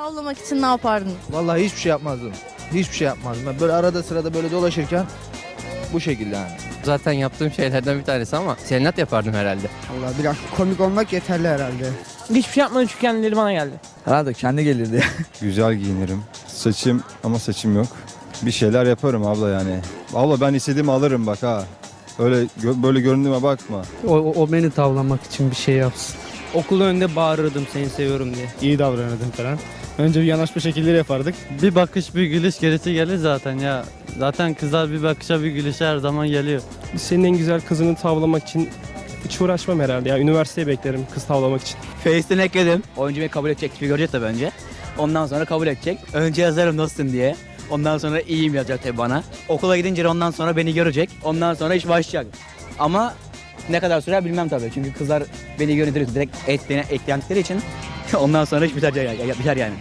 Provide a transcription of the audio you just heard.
Tavlamak için ne yapardınız? Vallahi hiçbir şey yapmazdım. Hiçbir şey yapmazdım. Ben böyle arada sırada böyle dolaşırken bu şekilde yani. Zaten yaptığım şeylerden bir tanesi ama serenat yapardım herhalde. Vallahi biraz komik olmak yeterli herhalde. Hiçbir şey yapmadım çünkü kendileri bana geldi. Herhalde kendi gelirdi. Güzel giyinirim. Saçım ama saçım yok. Bir şeyler yaparım abla yani. Abla ben istediğimi alırım bak ha. Öyle gö- böyle göründüğüme bakma. O, o beni tavlamak için bir şey yapsın. Okul önünde bağırırdım seni seviyorum diye. iyi davranırdım falan. Önce bir yanaşma şekilleri yapardık. Bir bakış bir gülüş gerisi gelir zaten ya. Zaten kızlar bir bakışa bir gülüşe her zaman geliyor. Senin en güzel kızını tavlamak için hiç uğraşmam herhalde ya. Üniversiteye beklerim kız tavlamak için. Face'ten ekledim. Oyuncu beni kabul edecek tipi görecek tabii önce. Ondan sonra kabul edecek. Önce yazarım nasılsın diye. Ondan sonra iyiyim yazacak tabii bana. Okula gidince ondan sonra beni görecek. Ondan sonra iş başlayacak. Ama ne kadar sürer bilmem tabii. Çünkü kızlar beni görünce direkt ekleyen, eklendikleri için ondan sonra iş biter, biter yani.